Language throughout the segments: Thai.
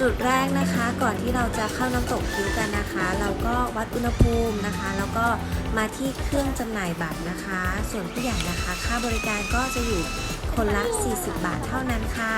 จุดแรกนะคะก่อนที่เราจะเข้าน้ำตกคิ้วกันนะคะ เราก็วัดอุณหภูมินะคะ แล้วก็มาที่เครื่องจำหน่ายบัตรนะคะ ส่วนผู้ใหญ่นะคะ ค่าบริการก็จะอยู่คนละ 40 บาทเท่านั้นค่ะ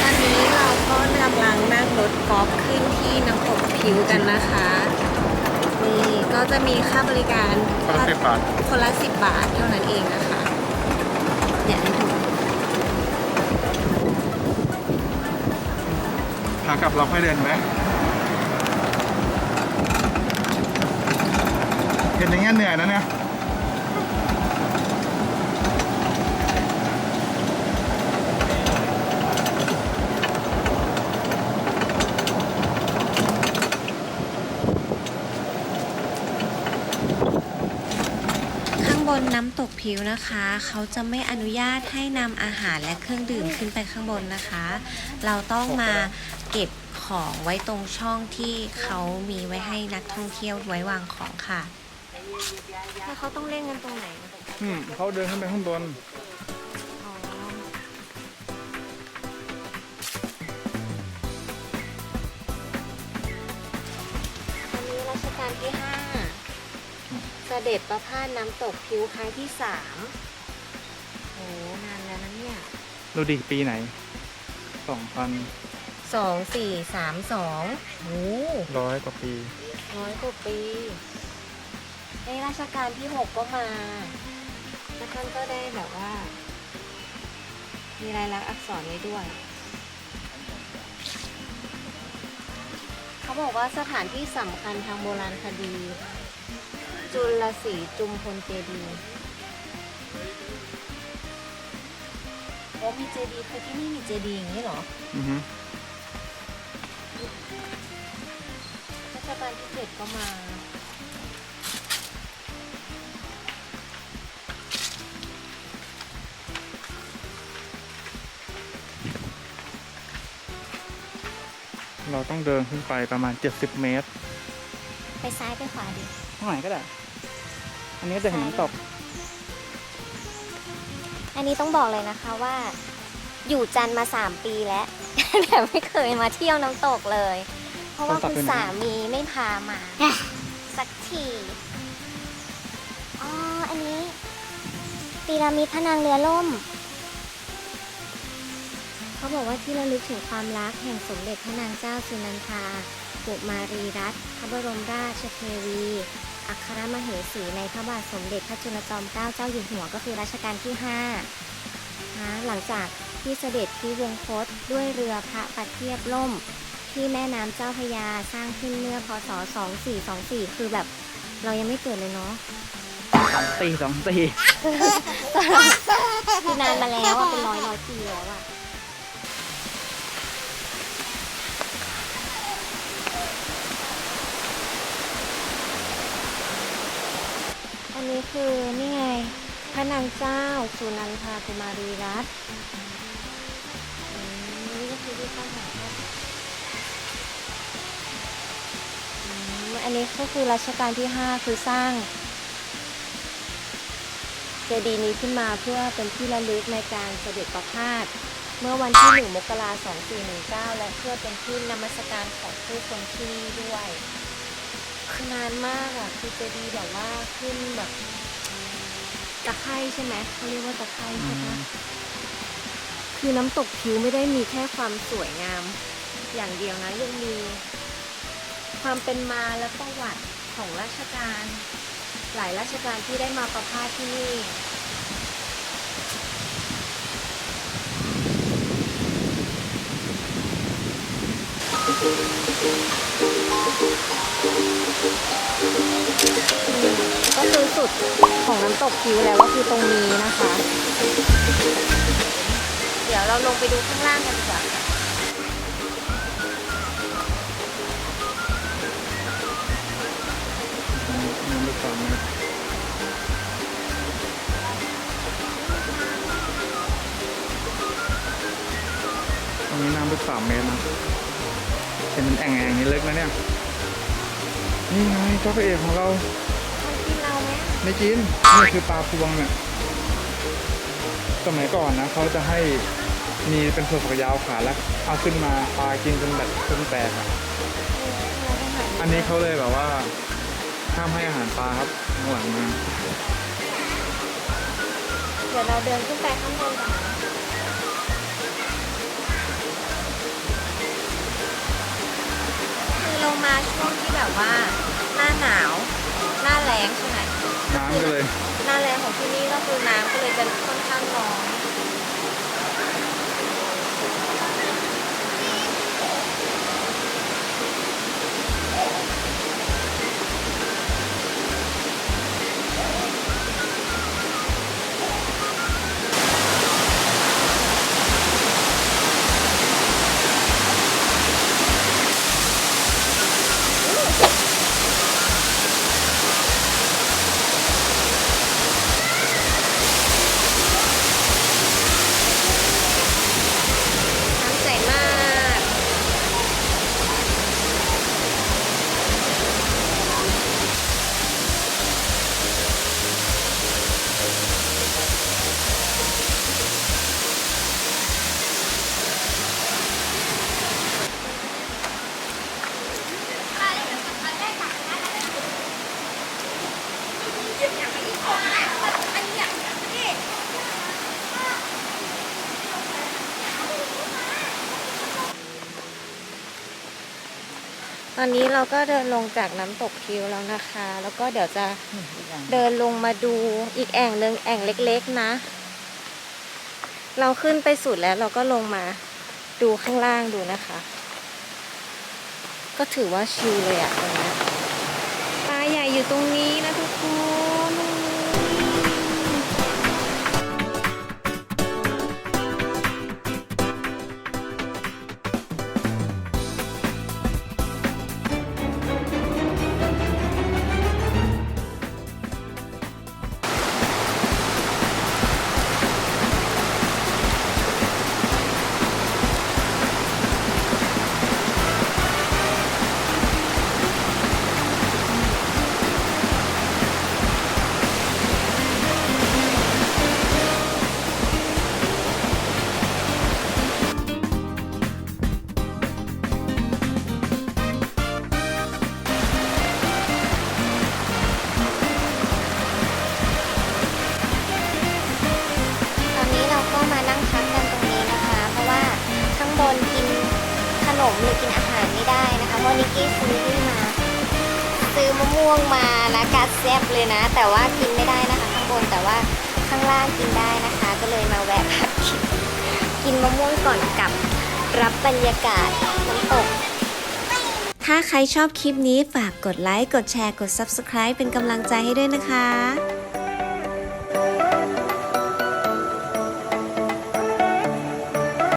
ตอนนี้เราก็กำลังนั่งรถกอล์ฟขึ้นที่น้ำตกผิวกันนะคะ นี่ก็จะมีค่าบริการคนละสิบบาท คนละสิบบาทเท่านั้นเองนะคะเนี่ยให้ดูขากลับเราค่อยเดินไหมเห็นอย่างเงี้ยเหนื่อยนะเนี่ย นน้ำตกผิวนะคะ เขาจะไม่อนุญาตให้นำอาหารและเครื่องดื่มขึ้นไปข้างบนนะคะ เราต้องมาเก็บของไว้ตรงช่องที่เขามีไว้ให้นักท่องเที่ยวไว้วางของค่ะ แล้วเขาต้องเล่นกันตรงไหน อืมเขาเดินขึ้นไปข้างบน เสด็จประพาสน้ำตกผิวครั้งที่สามโอ้นานแล้วนะเนี่ยดูดิปีไหนสองพันสองสี่สามสองโอ้ร้อยกว่าปี ร้อยกว่าปีในรัชกาลที่หกก็มาแล้วท่านก็ได้แบบว่า มีลายลักษณ์อักษรไว้ด้วย เขาบอกว่าสถานที่สำคัญทางโบราณคดี จุลศรีจุมพลเจดีย์โอ้มีเจดีย์คือที่นี่มีเจดีย์อย่างนี้เหรออือฮึรัชกาลที่เจ็ดก็มา เราต้องเดินขึ้นไปประมาณ 70 เมตร ไปซ้ายไปขวาดิ เท่าไหร่ก็ได้ อันนี้ก็จะเห็นน้ำตก อันนี้ต้องบอกเลยนะคะว่า อยู่จันทร์มา3ปีแล้ว แต่ไม่เคยมาเที่ยวน้ำตกเลย เพราะว่าคุณสามีไม่พามา สักทีอ๋ออันนี้ปีรามิดพระนางเรือล่ม เขาบอกว่าที่ระลึกถึงความรักแห่งสมเด็จพระนางเจ้าสุนันทา ปุมารีรัตน์พระบรมราชเทวี อัครมเหสีในพระบาทสมเด็จพระจุลจอมเกล้าเจ้าอยู่หัวก็คือรัชกาลที่5นะหลังจากที่เสด็จที่วงคตด้วยเรือพระประเทียบล่ม ที่แม่น้ำเจ้าพระยาสร้างขึ้นเมื่อพศ 2424 คือแบบเรายังไม่เกิดเลยเนาะตีสองตีคือนานมาแล้วอะเป็นร้อยร้อยปีแล้วอะ คือนี่ไงพระนางเจ้าสุนันทากุมารีรัตน์อืมนี่ก็คือที่ตั้งของเขาอืมอันนี้ก็คือรัชกาลที่ 5 คือสร้างเจดีย์นี้ขึ้นมาเพื่อเป็นที่ระลึกในการเสด็จประพาสเมื่อวันที่ 1 มกราคม 2419 และเพื่อเป็นที่นมัสการของผู้คนที่นี่ด้วย คือนานมากอะคือเจดีย์แบบว่าขึ้นแบบตะไคร่ใช่ไหมเขาเรียกว่าตะไคร่ใช่ไหมคือน้ำตกผิวไม่ได้มีแค่ความสวยงาม อย่างเดียวนะยังมี ความเป็นมาและประวัติของราชการ หลายราชการที่ได้มาประพาสที่นี่ก็คื ดของน้ำตกคิวแล้วก็คือตรงนี้นะคะ เดี๋ยวเราลงไปดูข้างล่างกันดีกว่ายังไม่ฟังตรงนี้น้ำไปสามเมตรนะเห็นเป็นแอ่งๆอย่างนี้เล็กนะเนี่ย นี่ไงเจ้าพระเอกของเรา ไหมไม่กินนี่คือปลาพวงเนี่ยสมัยก่อนนะเขาจะให้มีเป็นเผือกฝักยาวขาแล้วเอาขึ้นมาปลากินจนแบบจนแตกอะอันนี้เขาเลยแบบว่าห้ามให้อาหารปลาครับข้างหลังมาเดี๋ยวเราเดินขึ้นไปข้างบนกันนะคือเรามาช่วงที่แบบว่าหน้าหนาว หน้าแล้งใช่ไหม น้ำก็เลย หน้าแรงของที่นี่ก็คือน้ำก็เลยจะค่อนข้างน้อย ตอนนี้เราก็เดินลงจากน้ำตกทิวแล้วนะคะ แล้วก็เดี๋ยวจะเดินลงมาดูอีกแอ่งหนึ่งแอ่งเล็กๆนะ เราขึ้นไปสุดแล้วเราก็ลงมาดูข้างล่างดูนะคะ ก็ถือว่าชิลเลยอะตรงนี้ปลาใหญ่อยู่ตรงนี้นะทุกคน หรือกินอาหารไม่ได้นะคะเพราะนิกกี้ซื้อนี่มา ซื้อมะม่วงมานะกัดแซบเลยนะ แต่ว่ากินไม่ได้นะคะ ข้างบนแต่ว่าข้างล่างกินได้นะคะ ก็เลยมาแวะพักกินกินมะม่วงก่อนกลับรับบรรยากาศน้ำตกถ้าใครชอบคลิปนี้ฝากกดไลค์ กดแชร์ กด Subscribe เป็นกำลังใจให้ด้วยนะคะ